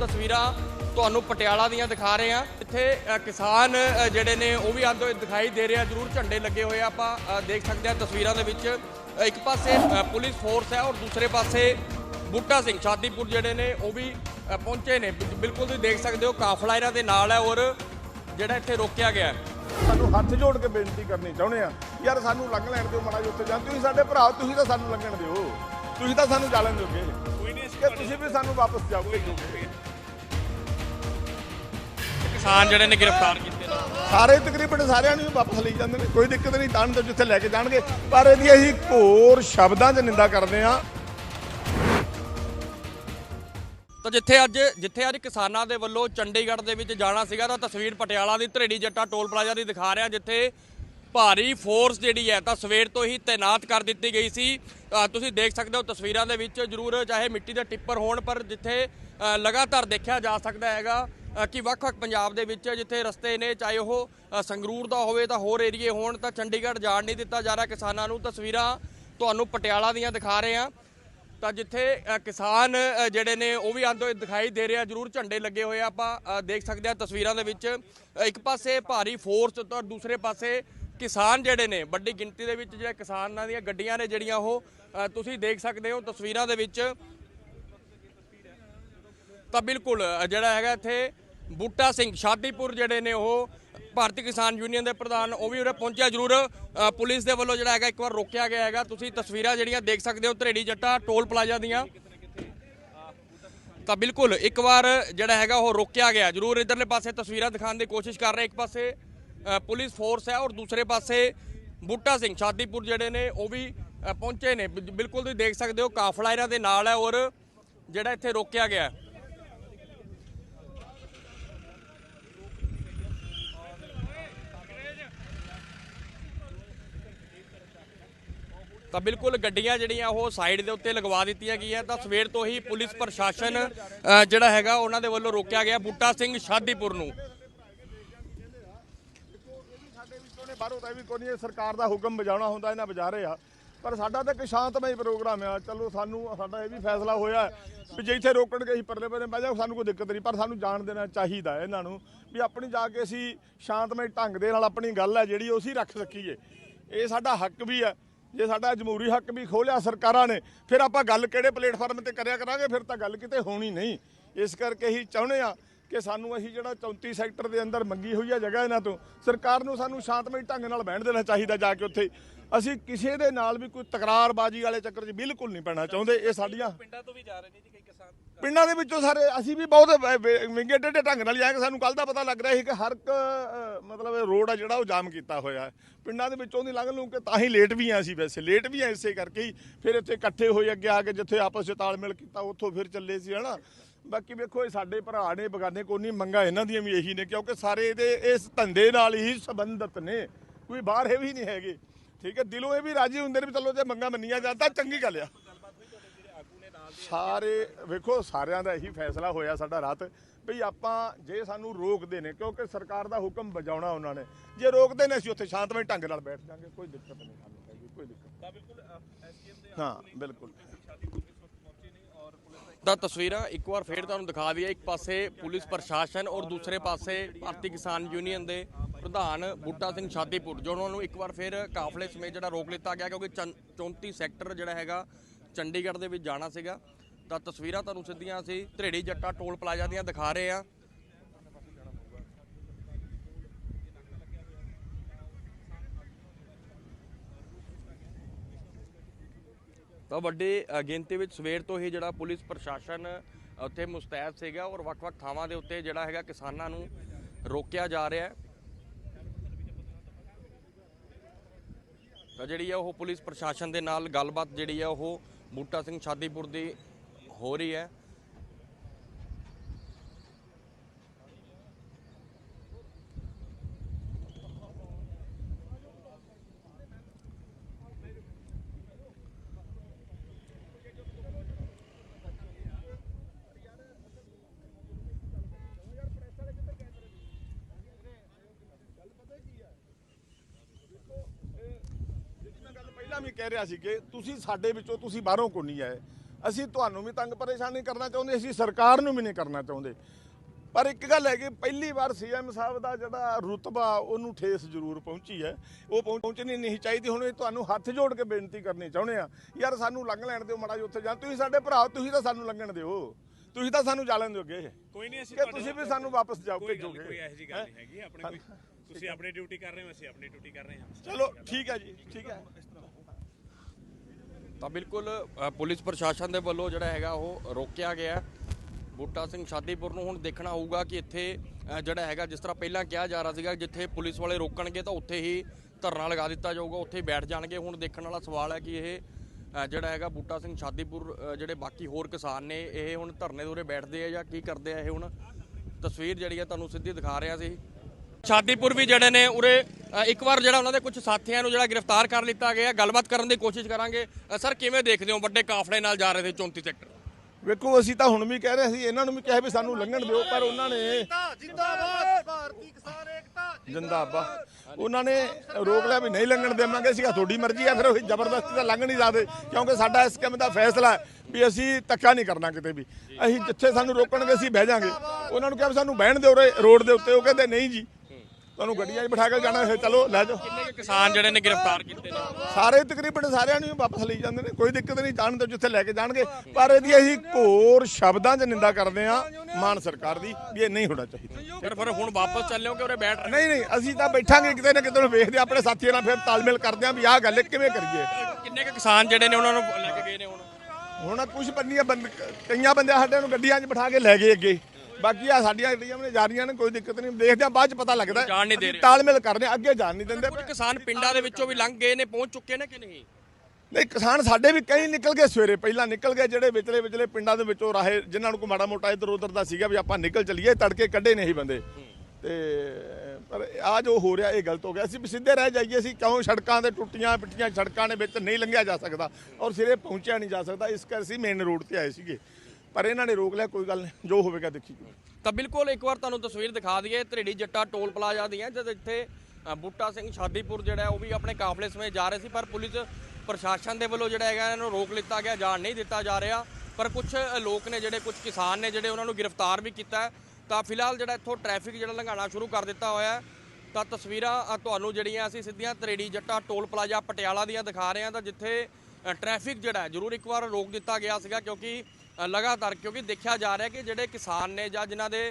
ਤਸਵੀਰਾਂ ਤੁਹਾਨੂੰ ਪਟਿਆਲਾ ਦੀਆਂ ਦਿਖਾ ਰਹੇ ਹਾਂ। ਇੱਥੇ ਕਿਸਾਨ ਜਿਹੜੇ ਨੇ ਉਹ ਵੀ ਆਂਦੇ ਹੋਏ ਦਿਖਾਈ ਦੇ ਰਿਹਾ ਜ਼ਰੂਰ ਝੰਡੇ ਲੱਗੇ ਹੋਏ ਆ। ਆਪਾਂ ਦੇਖ ਸਕਦੇ ਹਾਂ ਤਸਵੀਰਾਂ ਦੇ ਵਿੱਚ ਇੱਕ ਪਾਸੇ ਪੁਲਿਸ ਫੋਰਸ ਹੈ ਔਰ ਦੂਸਰੇ ਪਾਸੇ ਬੂਟਾ ਸਿੰਘ ਸ਼ਾਦੀਪੁਰ ਜਿਹੜੇ ਨੇ ਉਹ ਵੀ ਪਹੁੰਚੇ ਨੇ। ਬਿਲਕੁਲ ਤੁਸੀਂ ਦੇਖ ਸਕਦੇ ਹੋ ਕਾਫਲਾ ਇਹਨਾਂ ਦੇ ਨਾਲ ਹੈ ਔਰ ਜਿਹੜਾ ਇੱਥੇ ਰੋਕਿਆ ਗਿਆ ਸਾਨੂੰ ਹੱਥ ਜੋੜ ਕੇ ਬੇਨਤੀ ਕਰਨੀ ਚਾਹੁੰਦੇ ਆ ਯਾਰ ਸਾਨੂੰ ਲੰਘ ਲੈਣ ਦਿਓ ਮਾੜਾ ਜਿਹਾ ਉੱਥੇ ਜਾਂ ਤੁਸੀਂ ਸਾਡੇ ਭਰਾ ਤੁਸੀਂ ਤਾਂ ਸਾਨੂੰ ਲੰਘਣ ਦਿਓ। ਤੁਸੀਂ ਤਾਂ ਸਾਨੂੰ ਜਾਲਣ ਦਿਓਗੇ ਕੋਈ ਨਹੀਂ ਕਿ ਤੁਸੀਂ ਵੀ ਸਾਨੂੰ ਵਾਪਸ ਜਾਓਗੇ। ਕਿਸਾਨ ਜਿਹੜੇ ਨੇ ਗ੍ਰਿਫਤਾਰ ਕੀਤੇ ਨੇ। ਸਾਰੇ ਤਕਰੀਬਨ ਸਾਰਿਆਂ ਨੂੰ ਵਾਪਸ ਲਈ ਜਾਂਦੇ ਨੇ। ਕੋਈ ਦਿੱਕਤ ਨਹੀਂ ਤਾਂ ਤਾਂ ਜਿੱਥੇ ਲੈ ਕੇ ਜਾਣਗੇ। ਪਰ ਇਹਦੀ ਅਸੀਂ ਘੋਰ ਸ਼ਬਦਾਂ 'ਚ ਨਿੰਦਾ ਕਰਦੇ ਆ ਤਾਂ ਜਿੱਥੇ ਅੱਜ ਜਿੱਥੇ ਅੱਜ ਕਿਸਾਨਾਂ ਦੇ ਵੱਲੋਂ ਚੰਡੀਗੜ੍ਹ ਦੇ ਵਿੱਚ ਜਾਣਾ ਸੀਗਾ ਤਾਂ ਤਸਵੀਰ ਪਟਿਆਲਾ ਦੀ ਧਰੇੜੀ ਜੱਟਾ ਟੋਲ ਪਲਾਜ਼ਾ ਦੀ ਦਿਖਾ ਰਿਹਾ ਜਿੱਥੇ ਭਾਰੀ ਫੋਰਸ ਜਿਹੜੀ ਹੈ ਤਾਂ ਸਵੇਰ ਤੋਂ ਹੀ ਤਾਇਨਾਤ ਕਰ ਦਿੱਤੀ ਗਈ ਸੀ। ਤੁਸੀਂ ਦੇਖ ਸਕਦੇ ਹੋ ਤਸਵੀਰਾਂ ਦੇ ਵਿੱਚ ਜ਼ਰੂਰ ਚਾਹੇ ਮਿੱਟੀ ਦੇ ਟਿੱਪਰ ਹੋਣ ਪਰ ਜਿੱਥੇ ਲਗਾਤਾਰ ਦੇਖਿਆ ਜਾ ਸਕਦਾ ਹੈਗਾ ਕਿ ਵੱਖ-ਵੱਖ ਪੰਜਾਬ ਦੇ ਵਿੱਚ ਜਿੱਥੇ ਰਸਤੇ ਨੇ, ਚਾਹੇ ਉਹ ਸੰਗਰੂਰ ਦਾ ਹੋਵੇ ਤਾਂ ਹੋਰ ਏਰੀਏ ਹੋਣ, ਤਾਂ ਚੰਡੀਗੜ੍ਹ ਜਾਣ ਨਹੀਂ ਦਿੱਤਾ ਜਾ ਰਿਹਾ। ਕਿਸਾਨਾਂ ਨੂੰ ਤਸਵੀਰਾਂ ਤੁਹਾਨੂੰ ਪਟਿਆਲਾ ਦੀਆਂ ਦਿਖਾ ਰਹੇ ਹਾਂ। ਤਾਂ ਜਿੱਥੇ ਕਿਸਾਨ ਜਿਹੜੇ ਨੇ, ਉਹ ਵੀ ਆਂਦੇ ਹੋਏ ਦਿਖਾਈ ਦੇ ਰਿਹਾ ਜ਼ਰੂਰ ਝੰਡੇ ਲੱਗੇ ਹੋਏ ਆ ਆਪਾਂ ਦੇਖ ਸਕਦੇ ਹਾਂ ਤਸਵੀਰਾਂ ਦੇ ਵਿੱਚ। ਇੱਕ ਪਾਸੇ ਭਾਰੀ ਫੋਰਸ ਤਾਂ ਦੂਸਰੇ ਪਾਸੇ ਕਿਸਾਨ ਜਿਹੜੇ ਨੇ, ਵੱਡੀ ਗਿਣਤੀ ਦੇ ਵਿੱਚ ਜਿਹੜੇ ਕਿਸਾਨਾਂ ਦੀਆਂ ਗੱਡੀਆਂ ਨੇ, ਜਿਹੜੀਆਂ ਉਹ ਤੁਸੀਂ ਦੇਖ ਸਕਦੇ ਹੋ ਤਸਵੀਰਾਂ ਦੇ ਵਿੱਚ। ਤਾਂ ਬਿਲਕੁਲ ਜਿਹੜਾ ਹੈਗਾ ਇੱਥੇ ਬੂਟਾ ਸਿੰਘ, ਸ਼ਾਦੀਪੁਰ ਜਿਹੜੇ ਨੇ ਉਹ ਭਾਰਤੀ ਕਿਸਾਨ ਯੂਨੀਅਨ ਦੇ ਪ੍ਰਧਾਨ, ਉਹ ਵੀ ਉਰੇ ਪਹੁੰਚਿਆ ਜ਼ਰੂਰ। ਪੁਲਿਸ ਦੇ ਵੱਲੋਂ ਜਿਹੜਾ ਹੈਗਾ ਇੱਕ ਵਾਰ ਰੋਕਿਆ ਗਿਆ ਹੈਗਾ। ਤੁਸੀਂ ਤਸਵੀਰਾਂ ਜਿਹੜੀਆਂ ਦੇਖ ਸਕਦੇ ਹੋ, ਧਰੇੜੀ ਜੱਟਾ, ਟੋਲ ਪਲਾਜ਼ਾ ਦੀਆਂ। ਤਾਂ ਬਿਲਕੁਲ, ਇੱਕ ਵਾਰ ਜਿਹੜਾ ਹੈਗਾ ਉਹ ਰੋਕਿਆ ਗਿਆ। ਜ਼ਰੂਰ ਇਧਰਲੇ ਪਾਸੇ ਤਸਵੀਰਾਂ ਦਿਖਾਉਣ ਦੀ ਕੋਸ਼ਿਸ਼ ਕਰ ਰਹੇ ਇੱਕ ਪਾਸੇ ਪੁਲਿਸ ਫੋਰਸ ਹੈ ਔਰ ਦੂਸਰੇ ਪਾਸੇ ਬੂਟਾ ਸਿੰਘ, ਸ਼ਾਦੀਪੁਰ ਜਿਹੜੇ ਨੇ ਉਹ ਵੀ ਪਹੁੰਚੇ ਨੇ। ਬਿਲਕੁਲ ਤੁਸੀਂ ਦੇਖ ਸਕਦੇ ਹੋ, ਕਾਫਲਾ ਇਹਨਾਂ ਦੇ ਨਾਲ ਹੈ ਔਰ ਜਿਹੜਾ ਇੱਥੇ ਰੋਕਿਆ ਗਿਆ ਤਾਂ ਬਿਲਕੁਲ ਗੱਡੀਆਂ ਜਿਹੜੀਆਂ ਉਹ ਸਾਈਡ ਦੇ ਉੱਤੇ ਲਗਵਾ ਦਿੱਤੀਆਂ ਗਈਆਂ। ਤਾਂ ਸਵੇਰ ਤੋਂ ਹੀ ਪੁਲਿਸ ਪ੍ਰਸ਼ਾਸਨ ਜਿਹੜਾ ਹੈਗਾ ਉਹਨਾਂ ਦੇ ਵੱਲੋਂ ਰੋਕਿਆ ਗਿਆ ਬੂਟਾ ਸਿੰਘ ਸ਼ਾਦੀਪੁਰ ਨੂੰ। ਸਾਡੇ ਵਿੱਚੋਂ ਨੇ ਬਾਹਰੋਂ ਤਾਂ ਇਹ ਵੀ ਕੋਈ ਨਹੀਂ ਸਰਕਾਰ ਦਾ ਹੁਕਮ ਵਜਾਉਣਾ ਹੁੰਦਾ, ਇਹਨਾਂ ਵਜਾ ਰਹੇ ਆ। ਪਰ ਸਾਡਾ ਤਾਂ ਇੱਕ ਸ਼ਾਂਤਮਈ ਪ੍ਰੋਗਰਾਮ ਆ। ਚਲੋ ਸਾਨੂੰ, ਸਾਡਾ ਇਹ ਵੀ ਫੈਸਲਾ ਹੋਇਆ ਵੀ ਜੇ ਇੱਥੇ ਰੋਕਣਗੇ ਅਸੀਂ ਪਰਲੇ ਪਰਲੇ ਬਹਿ ਜਾ ਸਾਨੂੰ ਕੋਈ ਦਿੱਕਤ ਨਹੀਂ। ਪਰ ਸਾਨੂੰ ਜਾਣ ਦੇਣਾ ਚਾਹੀਦਾ ਇਹਨਾਂ ਨੂੰ ਵੀ ਆਪਣੀ ਜਾ ਕੇ ਅਸੀਂ ਸ਼ਾਂਤਮਈ ਢੰਗ ਦੇ ਨਾਲ ਆਪਣੀ ਗੱਲ ਹੈ ਜਿਹੜੀ ਉਹ ਅਸੀਂ ਰੱਖ ਸਕੀਏ। ਇਹ ਸਾਡਾ ਹੱਕ ਵੀ ਹੈ। ਜੇ ਸਾਡਾ ਜਮਹੂਰੀ ਹੱਕ ਵੀ ਖੋਲਿਆ ਸਰਕਾਰਾਂ ਨੇ, ਫਿਰ ਆਪਾਂ ਗੱਲ ਕਿਹੜੇ ਪਲੇਟਫਾਰਮ ਤੇ ਕਰਿਆ ਕਰਾਂਗੇ? ਫਿਰ ਤਾਂ ਗੱਲ ਕਿਤੇ ਹੋਣੀ ਨਹੀਂ। ਇਸ ਕਰਕੇ ਹੀ ਚਾਹੁੰਦੇ ਆ ਕਿ ਸਾਨੂੰ ਅਸੀਂ ਜਿਹੜਾ 34 ਸੈਕਟਰ ਦੇ ਅੰਦਰ ਮੰਗੀ ਹੋਈ ਆ ਜਗ੍ਹਾ ਇਹਨਾਂ ਤੋਂ, ਸਰਕਾਰ ਨੂੰ ਸਾਨੂੰ ਸ਼ਾਂਤਮਈ ਢੰਗ ਨਾਲ ਬਹਿਣ ਦੇਣਾ ਚਾਹੀਦਾ ਜਾ ਕੇ ਉੱਥੇ। ਅਸੀਂ ਕਿਸੇ ਦੇ ਨਾਲ ਵੀ ਕੋਈ ਤਕਰਾਰਬਾਜ਼ੀ ਵਾਲੇ ਚੱਕਰ 'ਚ ਬਿਲਕੁਲ ਨਹੀਂ ਪੈਣਾ ਚਾਹੁੰਦੇ, ਇਹ ਸਾਡੀਆਂ ਪਿੰਡਾਂ ਤੋਂ ਵੀ ਜਾ ਰਹੇ ਨੇ ਜੀ ਪਿੰਡਾਂ ਦੇ ਵਿੱਚੋਂ ਸਾਰੇ, ਅਸੀਂ ਵੀ ਬਹੁਤ ਵਿੰਗੇ ਟੇਢੇ ਢੰਗ ਨਾਲ ਜਾ ਕੇ ਸਾਨੂੰ ਕੱਲ ਦਾ ਪਤਾ ਲੱਗ ਰਿਹਾ ਸੀ ਕਿ ਹਰ ਇੱਕ ਮਤਲਬ ਰੋਡ ਆ ਜਿਹੜਾ ਉਹ ਜਾਮ ਕੀਤਾ ਹੋਇਆ ਹੈ। ਪਿੰਡਾਂ ਦੇ ਵਿੱਚੋਂ ਦੀ ਲੰਘ ਲੂੰ ਕਿ ਤਾਂ ਹੀ ਲੇਟ ਵੀ ਆ ਅਸੀਂ ਵੈਸੇ, ਲੇਟ ਵੀ ਆ ਇਸੇ ਕਰਕੇ ਹੀ ਫਿਰ ਇੱਥੇ ਇਕੱਠੇ ਹੋਏ ਅੱਗੇ ਆ ਕੇ ਜਿੱਥੇ ਆਪਸ ਵਿੱਚ ਤਾਲਮੇਲ ਕੀਤਾ, ਉੱਥੋਂ ਫਿਰ ਚੱਲੇ ਸੀ, ਹਨਾ। ਬਾਕੀ ਵੇਖੋ, ਇਹ ਸਾਡੇ ਭਰਾ ਨੇ, ਬਗਾਨੇ ਕੋਈ ਨਹੀਂ ਮੰਗਾ ਇਹਨਾਂ ਦੀਆਂ ਵੀ ਇਹੀ ਨੇ, ਕਿਉਂਕਿ ਸਾਰੇ ਇਹਦੇ ਇਸ ਧੰਦੇ ਨਾਲ ਹੀ ਸੰਬੰਧਿਤ ਨੇ। ਕੋਈ ਬਾਹਰ ਇਹ ਵੀ ਨਹੀਂ ਹੈਗੇ। ਠੀਕ ਹੈ, ਦਿਲੋਂ ਇਹ ਵੀ ਰਾਜੀ ਹੁੰਦੇ ਨੇ ਵੀ ਚਲੋ ਜੇ ਮੰਗਾ ਮੰਨੀਆਂ ਜਾਂਦਾ ਚੰਗੀ ਗੱਲ ਆ। ਸਾਰੇ ਵੇਖੋ, ਸਾਰਿਆਂ ਦਾ ਇਹੀ ਫੈਸਲਾ ਹੋਇਆ ਸਾਡਾ ਰਾਤ ਵੀ ਆਪਾਂ ਜੇ ਸਾਨੂੰ ਰੋਕਦੇ ਨੇ, ਕਿਉਂਕਿ ਸਰਕਾਰ ਦਾ ਹੁਕਮ ਵਜਾਉਣਾ ਉਹਨਾਂ ਨੇ। ਜੇ ਰੋਕਦੇ ਨੇ, ਅਸੀਂ ਉੱਥੇ ਸ਼ਾਂਤਮਈ ਢੰਗ ਨਾਲ ਬੈਠ ਜਾਾਂਗੇ, ਕੋਈ ਦਿੱਕਤ ਨਹੀਂ ਸਾਨੂੰ ਕੋਈ ਦਿੱਕਤ ਤਾਂ ਬਿਲਕੁਲ ਐਸਕੇਐਮ ਦੇ ਹਾਂ, ਬਿਲਕੁਲ। ਤਾਂ ਤਸਵੀਰਾਂ ਇੱਕ ਵਾਰ ਫੇਰ ਤੁਹਾਨੂੰ ਦਿਖਾ ਦਈਏ, ਇੱਕ ਪਾਸੇ ਪੁਲਿਸ ਪ੍ਰਸ਼ਾਸਨ ਔਰ ਦੂਸਰੇ ਪਾਸੇ ਭਾਰਤੀ ਕਿਸਾਨ ਯੂਨੀਅਨ ਦੇ ਪ੍ਰਧਾਨ ਬੂਟਾ ਸਿੰਘ ਸ਼ਾਦੀਪੁਰ ਜੋ ਉਹਨਾਂ ਨੂੰ ਇੱਕ ਵਾਰ ਫਿਰ ਕਾਫਲੇ ਸਮੇਤ ਜਿਹੜਾ ਰੋਕ ਲਿੱਤਾ ਗਿਆ, ਕਿਉਂਕਿ ਚੰ- 34 ਸੈਕਟਰ ਜਿਹੜਾ ਹੈਗਾ ਚੰਡੀਗੜ੍ਹ ਦੇ ਵਿੱਚ ਜਾਣਾ ਸੀਗਾ, ਤਾਂ ਤਸਵੀਰਾਂ ਤੁਹਾਨੂੰ ਸਿੱਧੀਆਂ ਅਸੀਂ ਧਰੇੜੀ ਜੱਟਾ ਟੋਲ ਪਲਾਜ਼ਾ ਦੀਆਂ ਦਿਖਾ ਰਹੇ ਹਾਂ। ਤਾਂ ਵੱਡੀ ਗਿਣਤੀ ਵਿੱਚ ਸਵੇਰ ਤੋਂ ਹੀ ਜਿਹੜਾ ਪੁਲਿਸ ਪ੍ਰਸ਼ਾਸਨ ਉੱਥੇ ਮੁਸਤੈਦ ਸੀਗਾ ਔਰ ਵੱਖ-ਵੱਖ ਥਾਵਾਂ ਦੇ ਉੱਤੇ ਜਿਹੜਾ ਹੈਗਾ ਕਿਸਾਨਾਂ ਨੂੰ ਰੋਕਿਆ ਜਾ ਰਿਹਾ ਹੈ। ਤਾਂ ਜਿਹੜੀ ਆ ਉਹ ਪੁਲਿਸ ਪ੍ਰਸ਼ਾਸਨ ਦੇ ਨਾਲ ਗੱਲਬਾਤ ਜਿਹੜੀ ਆ ਉਹ ਬੂਟਾ ਸਿੰਘ ਸ਼ਾਦੀਪੁਰ ਦੀ ਹੋ ਰਹੀ ਹੈ। ਪਹਿਲਾਂ ਵੀ ਕਹਿ ਰਿਹਾ ਸੀ ਕਿ ਤੁਸੀਂ ਸਾਡੇ ਵਿੱਚੋਂ ਤੁਸੀਂ ਬਾਹਰੋਂ ਕੋਈ ਨਹੀਂ ਆਏ। ਅਸੀਂ ਤੁਹਾਨੂੰ ਵੀ ਤੰਗ ਪਰੇਸ਼ਾਨ ਨਹੀਂ ਕਰਨਾ ਚਾਹੁੰਦੇ ਅਸੀਂ ਸਰਕਾਰ ਨੂੰ ਵੀ ਨਹੀਂ ਕਰਨਾ ਚਾਹੁੰਦੇ। ਪਰ ਇੱਕ ਗੱਲ ਹੈ ਕਿ ਪਹਿਲੀ ਵਾਰ ਸੀਐਮ ਸਾਹਿਬ ਦਾ ਜਿਹੜਾ ਰੁਤਬਾ ਉਹਨੂੰ ਠੇਸ ਜ਼ਰੂਰ ਪਹੁੰਚੀ ਹੈ। ਉਹ ਪਹੁੰ- ਪਹੁੰਚਣੀ ਨਹੀਂ ਚਾਹੀਦੀ ਹੁਣ ਇਹ ਤੁਹਾਨੂੰ ਹੱਥ ਜੋੜ ਕੇ ਬੇਨਤੀ ਕਰਨੀ ਚਾਹੁੰਦੇ ਆ। ਯਾਰ ਸਾਨੂੰ ਲੰਘ ਲੈਣ ਦਿਓ ਮੜਾ ਜੀ ਉੱਥੇ ਜਾ ਤੁਸੀਂ ਸਾਡੇ ਭਰਾ ਤੁਸੀਂ ਤਾਂ ਸਾਨੂੰ ਲੰਘਣ ਦਿਓ। ਤੁਸੀਂ ਤਾਂ ਸਾਨੂੰ ਜਾਲਣ ਦਿਓਗੇ। ਕੋਈ ਨਹੀਂ ਅਸੀਂ ਕਿ ਤੁਸੀਂ ਵੀ ਸਾਨੂੰ ਵਾਪਸ ਜਾਓ ਭੇਜੋਗੇ। ਕੋਈ ਇਹੋ ਜਿਹੀ ਗੱਲ ਨਹੀਂ ਹੈਗੀ ਆਪਣੇ ਕੋਈ ਤੁਸੀਂ ਆਪਣੀ ਡਿਊਟੀ ਕਰ ਰਹੇ ਹੋ ਅਸੀਂ ਆਪਣੀ ਡਿਊਟੀ ਕਰ ਰਹੇ ਹਾਂ। ਚਲੋ ਠੀਕ ਹੈ ਜੀ ਠੀਕ ਹੈ। ਤਾਂ ਬਿਲਕੁਲ ਪੁਲਿਸ ਪ੍ਰਸ਼ਾਸਨ ਦੇ ਵੱਲੋਂ ਜਿਹੜਾ ਹੈਗਾ ਉਹ ਰੋਕਿਆ ਗਿਆ। ਬੂਟਾ ਸਿੰਘ ਸ਼ਾਦੀਪੁਰ ਨੂੰ ਹੁਣ ਦੇਖਣਾ ਹੋਊਗਾ ਕਿ ਇੱਥੇ ਜਿਹੜਾ ਹੈਗਾ, ਜਿਸ ਤਰ੍ਹਾਂ ਪਹਿਲਾਂ ਕਿਹਾ ਜਾ ਰਿਹਾ ਸੀਗਾ ਜਿੱਥੇ ਪੁਲਿਸ ਵਾਲੇ ਰੋਕਣਗੇ ਤਾਂ ਉੱਥੇ ਹੀ ਧਰਨਾ ਲਗਾ ਦਿੱਤਾ ਜਾਊਗਾ, ਉੱਥੇ ਹੀ ਬੈਠ ਜਾਣਗੇ। ਹੁਣ ਦੇਖਣ ਵਾਲਾ ਸਵਾਲ ਹੈ ਕਿ ਇਹ ਜਿਹੜਾ ਹੈਗਾ ਬੂਟਾ ਸਿੰਘ ਸ਼ਾਦੀਪੁਰ ਜਿਹੜੇ ਬਾਕੀ ਹੋਰ ਕਿਸਾਨ ਨੇ, ਇਹ ਹੁਣ ਧਰਨੇ ਦੇ ਉਰੇ ਬੈਠਦੇ ਆ ਜਾਂ ਕੀ ਕਰਦੇ ਆ ਇਹ ਹੁਣ? ਤਸਵੀਰ ਜਿਹੜੀ ਹੈ ਤੁਹਾਨੂੰ ਸਿੱਧੀ ਦਿਖਾ ਰਿਹਾ ਸੀ। ਸ਼ਾਦੀਪੁਰ ਵੀ ਜਿਹੜੇ ਨੇ ਉਰੇ ਇੱਕ ਵਾਰ ਜਿਹੜਾ ਉਹਨਾਂ ਦੇ ਕੁਝ ਸਾਥੀਆਂ ਨੂੰ ਜਿਹੜਾ ਗ੍ਰਿਫਤਾਰ ਕਰ ਲਿੱਤਾ ਗਿਆ ਗੱਲਬਾਤ ਕਰਨ ਦੀ ਕੋਸ਼ਿਸ਼ ਕਰਾਂਗੇ। ਸਰ, ਕਿਵੇਂ ਦੇਖਦੇ ਹੋ ਵੱਡੇ ਕਾਫਲੇ ਨਾਲ ਜਾ ਰਹੇ ਸੀ 34 ਸੈਕਟਰ? ਵੇਖੋ, ਅਸੀਂ ਤਾਂ ਹੁਣ ਵੀ ਕਹਿ ਰਹੇ ਸੀ, ਇਹਨਾਂ ਨੂੰ ਵੀ ਕਿਹਾ ਵੀ ਸਾਨੂੰ ਲੰਘਣ ਦਿਓ, ਪਰ ਉਹਨਾਂ ਨੇ ਜਿੰਦਾਬਾਦ। ਭਾਰਤੀ ਕਿਸਾਨ ਏਕਤਾ ਜਿੰਦਾਬਾਦ ਉਹਨਾਂ ਨੇ ਰੋਕ ਲਿਆ ਵੀ ਨਹੀਂ ਲੰਘਣ ਦੇਵਾਂਗੇ ਸੀਗਾ ਤੁਹਾਡੀ ਮਰਜ਼ੀ ਆ, ਫਿਰ ਉਹ ਜ਼ਬਰਦਸਤੀ ਤਾਂ ਲੰਘ ਨਹੀਂ ਸਕਦੇ, ਕਿਉਂਕਿ ਸਾਡਾ ਇਸ ਕੰਮ ਦਾ ਫੈਸਲਾ ਵੀ ਅਸੀਂ ਧੱਕਾ ਨਹੀਂ ਕਰਨਾ ਕਿਤੇ ਵੀ। ਅਸੀਂ ਜਿੱਥੇ ਸਾਨੂੰ ਰੋਕਣਗੇ, ਅਸੀਂ ਬਹਿ ਜਾਾਂਗੇ। ਉਹਨਾਂ ਨੂੰ ਕਿਹਾ ਵੀ ਸਾਨੂੰ ਬਹਿਣ ਦਿਓ ਰੇ ਰੋਡ ਦੇ ਉੱਤੇ, ਉਹ ਕਹਿੰਦੇ ਨਹੀਂ ਜੀ। ਤੁਹਾਨੂੰ ਗੱਡੀਆਂ 'ਚ ਬਿਠਾ ਕੇ ਜਾਣਾ ਹੈ ਚਲੋ ਲੈ ਜਾਓ। ਕਿੰਨੇ ਕਿਸਾਨ ਜਿਹੜੇ ਨੇ ਗ੍ਰਿਫਤਾਰ ਕੀਤੇ ਨੇ? ਸਾਰੇ ਤਕਰੀਬਨ ਸਾਰਿਆਂ ਨੂੰ ਵਾਪਸ ਲਈ ਜਾਂਦੇ ਨੇ ਕੋਈ ਦਿੱਕਤ ਨਹੀਂ ਜਾਣ ਤੋਂ ਜਿੱਥੇ ਲੈ ਕੇ ਜਾਣਗੇ। ਪਰ ਇਹਦੀ ਅਸੀਂ ਘੋਰ ਸ਼ਬਦਾਂ 'ਚ ਨਿੰਦਾ ਕਰਦੇ ਆ ਮਾਨ ਸਰਕਾਰ ਦੀ ਵੀ ਇਹ ਨਹੀਂ ਹੋਣਾ ਚਾਹੀਦਾ। ਫਿਰ ਫਿਰ ਹੁਣ ਵਾਪਸ ਚੱਲਿਓ ਕਿ ਉਰੇ ਬੈਠ ਨਹੀਂ ਨਹੀਂ ਅਸੀਂ ਤਾਂ ਬੈਠਾਂਗੇ ਕਿਤੇ ਨਾ ਕਿਤੇ ਨੂੰ ਵੇਖਦੇ ਆਪਣੇ ਸਾਥੀਆਂ ਨਾਲ ਫਿਰ ਤਾਲਮੇਲ ਕਰਦੇ ਆਂ ਵੀ ਆਹ ਗੱਲ ਕਿਵੇਂ ਕਰੀਏ। ਕਿੰਨੇ ਕੁ ਕਿਸਾਨ ਜਿਹੜੇ ਨੇ ਉਹਨਾਂ ਨੂੰ ਲੈ ਕੇ ਗਏ ਨੇ ਹੁਣ? ਹੁਣ ਕੁਝ ਬੰਦੀਆਂ ਬੰਦ ਕਈਆਂ ਬੰਦੇ ਸਾਡੇ ਨੂੰ ਗੱਡੀਆਂ 'ਚ ਬਿਠਾ ਕੇ ਲੈ ਗਏ ਅੱਗੇ। ਬਾਕੀ ਆ ਸਾਡੀਆਂ ਗੱਡੀਆਂ ਨੇ ਜਾ ਰਹੀਆਂ ਨੇ ਕੋਈ ਦਿੱਕਤ ਨਹੀਂ। ਦੇਖਦੇ ਆ ਬਾਅਦ 'ਚ ਪਤਾ ਲੱਗਦਾ। ਜਾਣ ਨਹੀਂ ਦੇ ਅਸੀਂ ਰਹੇ। ਤਾਲਮੇਲ ਕਰਦੇ ਹਾਂ, ਅੱਗੇ ਜਾਣ ਨਹੀਂ ਦਿੰਦੇ। ਕੁਝ ਕਿਸਾਨ ਪਿੰਡਾਂ ਦੇ ਵਿੱਚੋਂ ਵੀ ਲੰਘ ਗਏ ਨੇ ਪਹੁੰਚ ਚੁੱਕੇ ਨੇ ਕਿ ਨਹੀਂ? ਨਹੀਂ ਕਿਸਾਨ ਸਾਡੇ ਵੀ ਕਈ ਨਿਕਲ ਗਏ ਸਵੇਰੇ ਪਹਿਲਾਂ ਨਿਕਲ ਗਏ ਜਿਹੜੇ ਵਿਚਲੇ ਵਿਚਲੇ ਪਿੰਡਾਂ ਦੇ ਵਿੱਚੋਂ ਰਾਹੇ ਜਿਨ੍ਹਾਂ ਨੂੰ ਕੋਈ ਮਾੜਾ ਮੋਟਾ ਇੱਧਰ ਉੱਧਰ ਦਾ ਸੀਗਾ ਵੀ ਆਪਾਂ ਨਿਕਲ ਚੱਲੀਏ ਤੜਕੇ ਕੱਢੇ ਨਹੀਂ ਬੰਦੇ। ਤੇ ਪਰ ਆ ਜੋ ਹੋ ਰਿਹਾ ਇਹ ਗਲਤ ਹੋ ਗਿਆ। ਅਸੀਂ ਵੀ ਸਿੱਧੇ ਰਹਿ ਜਾਈਏ ਅਸੀਂ ਕਿਉਂ ਸੜਕਾਂ ਤੇ ਟੁੱਟੀਆਂ ਪਿੱਟੀਆਂ ਸੜਕਾਂ ਦੇ ਵਿੱਚ ਨਹੀਂ ਲੰਘਿਆ ਜਾ ਸਕਦਾ ਔਰ ਸਿਰੇ ਪਹੁੰਚਿਆ ਨਹੀਂ ਜਾ ਸਕਦਾ। ਇਸ ਕਰਕੇ ਅਸੀਂ ਮੇਨ ਰੋਡ ਤੇ ਆਏ ਸੀਗੇ। ਪਰ ਇਹਨਾਂ ਨੇ ਰੋਕ ਲਿਆ ਕੋਈ ਗੱਲ ਨਹੀਂ ਜੋ ਹੋਵੇਗਾ ਦੇਖੀ ਤਾਂ ਬਿਲਕੁਲ ਇੱਕ ਵਾਰ ਤੁਹਾਨੂੰ ਤਸਵੀਰ ਦਿਖਾ ਦਈਏ ਧਰੇੜੀ ਜੱਟਾ ਟੋਲ ਪਲਾਜ਼ਾ ਦੀਆਂ ਜਦ ਇੱਥੇ ਬੂਟਾ ਸਿੰਘ ਸ਼ਾਦੀਪੁਰ ਜਿਹੜਾ ਉਹ ਵੀ ਆਪਣੇ ਕਾਫਲੇ ਸਮੇਂ ਜਾ ਰਹੇ ਸੀ ਪਰ ਪੁਲਿਸ ਪ੍ਰਸ਼ਾਸਨ ਦੇ ਵੱਲੋਂ ਜਿਹੜਾ ਹੈਗਾ ਇਹਨਾਂ ਨੂੰ ਰੋਕ ਲਿੱਤਾ ਗਿਆ ਜਾਣ ਨਹੀਂ ਦਿੱਤਾ ਜਾ ਰਿਹਾ। ਪਰ ਕੁਝ ਲੋਕ ਨੇ ਜਿਹੜੇ ਕੁਝ ਕਿਸਾਨ ਨੇ ਜਿਹੜੇ ਉਹਨਾਂ ਨੂੰ ਗ੍ਰਿਫਤਾਰ ਵੀ ਕੀਤਾ ਤਾਂ ਫਿਲਹਾਲ ਜਿਹੜਾ ਇੱਥੋਂ ਟ੍ਰੈਫਿਕ ਜਿਹੜਾ ਲੰਘਾਣਾ ਸ਼ੁਰੂ ਕਰ ਦਿੱਤਾ ਹੋਇਆ ਹੈ। ਤਾਂ ਤਸਵੀਰਾਂ ਤੁਹਾਨੂੰ ਜਿਹੜੀਆਂ ਅਸੀਂ ਸਿੱਧੀਆਂ ਤਰੇੜੀ ਜੱਟਾ ਟੋਲ ਪਲਾਜ਼ਾ ਪਟਿਆਲਾ ਦੀਆਂ ਦਿਖਾ ਰਹੇ ਹਾਂ ਤਾਂ ਜਿੱਥੇ ਅ, ਟ੍ਰੈਫਿਕ ਜਿਹੜਾ ਜ਼ਰੂਰ ਇੱਕ ਵਾਰ ਰੋਕ ਦਿੱਤਾ ਗਿਆ ਸੀਗਾ ਕਿਉਂਕਿ ਲਗਾਤਾਰ ਕਿਉਂਕਿ ਦੇਖਿਆ ਜਾ ਰਿਹਾ ਕਿ ਜਿਹੜੇ ਕਿਸਾਨ ਨੇ ਜਾਂ ਜਿਨ੍ਹਾਂ ਦੇ